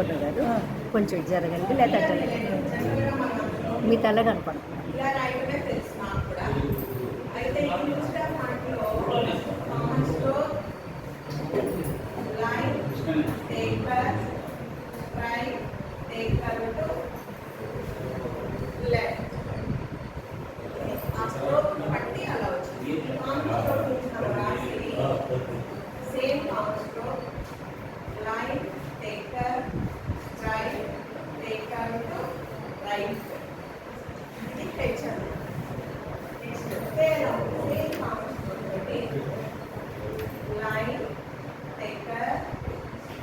అన్నపూర్ణ గారు కొంచెం జరగండి లేదా మీ తల కనపడుతుంది Take care, తెలుసు కూడా అయితే ఈ న్యూస్టర్ దాంట్లో common stroke line taker right taker to left ఆ స్ట్రోక్ బట్టి అలా వచ్చింది కామన్ స్ట్రోక్ నుంచి మనం రాసేది same common stroke line taker right taker to right ఇది టెన్షన్ నెక్స్ట్ పేరు సేమ్ కామన్ స్ట్రోక్ తోటి line taker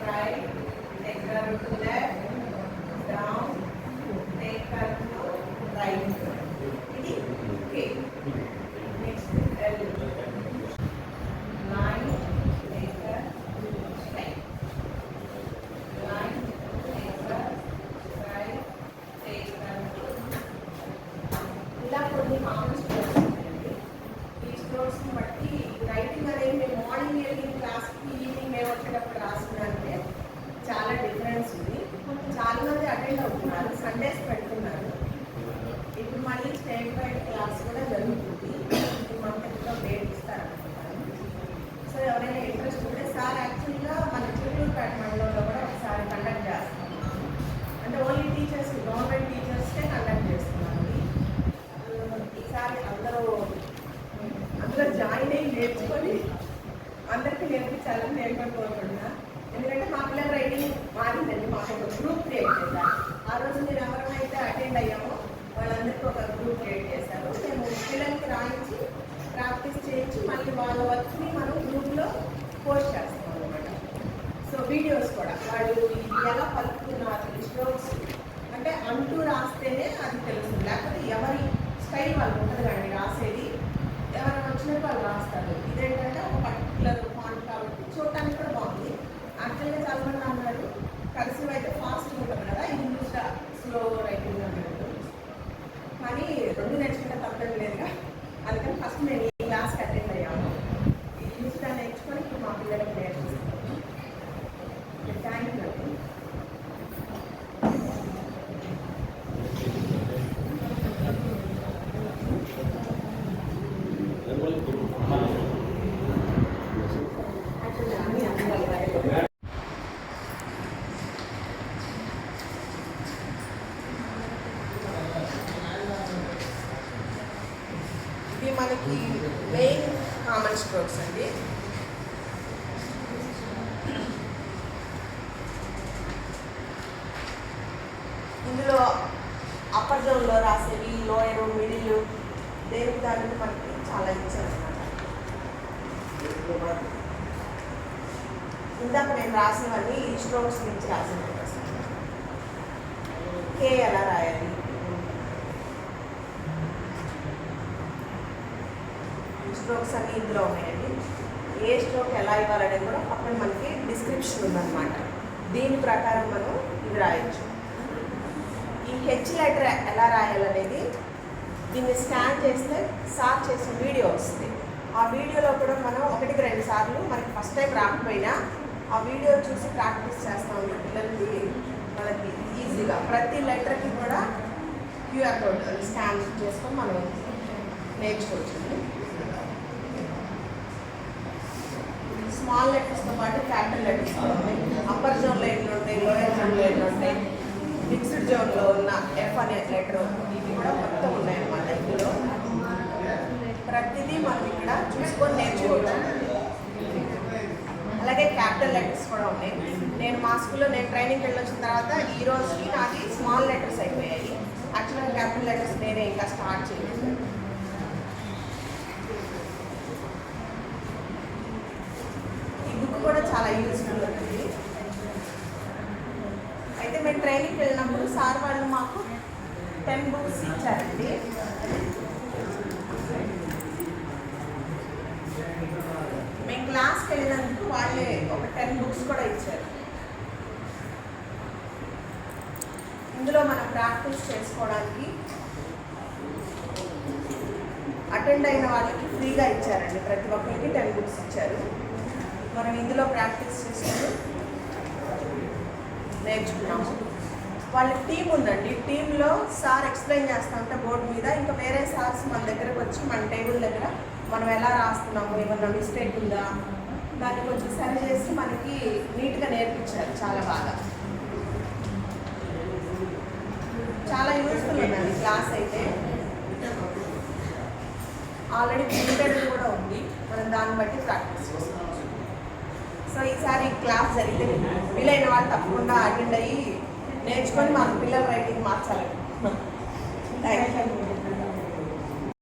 right taker to left down taker to right ఇది K next L line taker straight line taker right taker ఇలా కొన్ని common strokes ఉన్నాయండి ఈ strokes బట్టి writing అనేది మేము మార్నింగ్ వెళ్ళి క్లాస్కి ఈవినింగ్ మేము వచ్చేటప్పుడు రాస్తున్నారంటే చాలా డిఫరెన్స్ ఉంది. చాలా మంది అటెండ్ అవుతున్నారు సండేస్ పెడుతున్నారు. ఇప్పుడు మళ్ళీ స్టేట్ వైడ్ క్లాస్ కూడా జరుగుతుంది. ఈ మంత్లో డేట్ ఇస్తారనుకుంటాను. సో ఎవరైనా ఇంట్రెస్ట్ ఉంటే సార్ యాక్చువల్గా మన చిత్తూరుపేట మండలంలో కూడా ఒకసారి కండక్ట్ చేస్తాం. అంటే ఓన్లీ టీచర్స్ గవర్నమెంట్ టీచర్స్కే కండక్ట్ చేస్తున్నాం. ఈసారి అందరూ అందులో జాయిన్ అయ్యి నేర్చుకొని అందరికీ నేర్పించాలని నేను కోరుకుంటున్నాను ఎందుకంటే మా పిల్లల రైటింగ్ మారిందండి మాకు ఒక గ్రూప్ క్రియేట్ చేశారు. ఆ రోజు మీరు ఎవరైతే అటెండ్ అయ్యామో వాళ్ళందరికీ ఒక గ్రూప్ క్రియేట్ చేశారు. మేము పిల్లలకి రాయించి ప్రాక్టీస్ చేయించి మళ్ళీ వాళ్ళ వర్క్ని మనం గ్రూప్లో పోస్ట్ చేస్తాం అనమాట సో వీడియోస్ కూడా. వాళ్ళు ఎలా పలుకుతున్నారు స్ట్రోక్స్ అంటే అంటూ రాస్తేనే అది తెలుస్తుంది. లేకపోతే ఎవరి స్టైల్ వాళ్ళు ఉంటుంది కానీ రాసేది. ఎవరైనా వచ్చినట్టు వాళ్ళు రాస్తారు. ఇదేంటంటే ఒక పర్టికులర్ ఫాంట్ కాబట్టి చూడటానికి యాక్చువల్గా చాలా మంది అన్నారు కర్సివ్ అయితే ఫాస్ట్ ఉంటుంది కదా ఇంగ్లీష్ స్లో రైటింగ్ అన్నట్టు కానీ రెండు నేర్చుకుంటే తప్పేం లేదుగా అందుకని ఫస్ట్ మేము ఈ క్లాస్కి అటెండ్ అయ్యాము ఈ ఇంగ్లీష్ నేర్చుకొని ఇప్పుడు మా పిల్లలకి నేర్పిస్తాము థ్యాంక్ యూ అండి ఇది మనకి మెయిన్ కామన్ స్ట్రోక్స్ అండి. ఇందులో అప్పర్ జోన్లో రాసేవి లోయర్ మిడిల్ దేవుడి దానికి మనకి చాలా ఇచ్చారనమాట ఇందాక నేను రాసినవన్నీ ఈ స్ట్రోక్స్ నుంచి రాసిన కే ఎలా రాయాలి? స్ట్రోక్స్ అన్నీ ఇందులో ఉన్నాయండి. ఏ స్ట్రోక్ ఎలా ఇవ్వాలనేది కూడా పక్కన మనకి డిస్క్రిప్షన్ ఉందన్నమాట. దీని ప్రకారం మనం ఇది రాయొచ్చు. ఈ హెచ్ లెటర్ ఎలా రాయాలనేది దీన్ని స్కాన్ చేస్తే సార్ చేసిన వీడియో వస్తుంది. ఆ వీడియోలో కూడా మనం ఒకటికి రెండు సార్లు మనకి ఫస్ట్ టైం రాకపోయినా ఆ వీడియో చూసి ప్రాక్టీస్ చేస్తా ఉన్న పిల్లలకి మనకి ఈజీగా ప్రతి లెటర్కి కూడా క్యూఆర్ కోడ్ స్కాన్ చేసుకొని మనం నేర్చుకోవచ్చు స్మాల్ లెటర్స్తో పాటు క్యాపిటల్ లెటర్స్ ఉంటాయి అప్పర్ జోన్లో ఎన్ని ఉంటాయి? లోయర్ జోన్లో ఎన్ని ఉంటాయి? మిక్స్డ్ జోన్లో ఉన్న ఎఫ్ అనే లెటర్ ఇవి కూడా మొత్తం ఉన్నాయన్నమాట ఇందులో. ప్రతిదీ మనం ఇక్కడ చూసుకొని నేర్చుకోవచ్చు. అలాగే క్యాపిటల్ లెటర్స్ కూడా ఉన్నాయి. నేను మా స్కూల్లో నేను ట్రైనింగ్ వెళ్ళొచ్చిన తర్వాత ఈ రోజుకి నాకు స్మాల్ లెటర్స్ అయిపోయాయి. యాక్చువల్గా క్యాపిటల్ లెటర్స్ నేనే ఇంకా స్టార్ట్ చేయలేదు. కూడా చాలా యూస్ఫుల్ ఉంటుంది అయితే మేము ట్రైనింగ్కి వెళ్ళినప్పుడు సార్ వాళ్ళు మాకు టెన్ బుక్స్ ఇచ్చారండి. మేము క్లాస్కి వెళ్ళినందుకు వాళ్ళే ఒక టెన్ బుక్స్ కూడా ఇచ్చారు. ఇందులో మనం ప్రాక్టీస్ చేసుకోవడానికి అటెండ్ అయిన వాళ్ళకి ఫ్రీగా ఇచ్చారండి. ప్రతి ఒక్కరికి టెన్ బుక్స్ ఇచ్చారు. మనం ఇందులో ప్రాక్టీస్ చేసుకుని నేర్చుకున్నాము వాళ్ళ టీం ఉందండి. టీంలో సార్ ఎక్స్ప్లెయిన్ చేస్తా ఉంటే బోర్డు మీద ఇంకా వేరే సార్స్ మన దగ్గరకు వచ్చి మన టేబుల్ దగ్గర మనం ఎలా రాస్తున్నాము? ఏమన్నా మిస్టేక్ ఉందా? దాన్ని కొంచెం సరి చేసి మనకి నీట్గా నేర్పించారు చాలా బాగా. చాలా యూజ్ఫుల్ ఉందండి క్లాస్ అయితే. ఆల్రెడీ ప్రింటెడ్ కూడా ఉంది. మనం దాన్ని బట్టి ప్రాక్టీస్ చేసుకోవచ్చు సో ఈసారి క్లాస్ జరిగితే వీలైన వాళ్ళు తప్పకుండా అటెండ్ అయ్యి నేర్చుకొని మన పిల్లల రైటింగ్ మార్చాలి. Thank you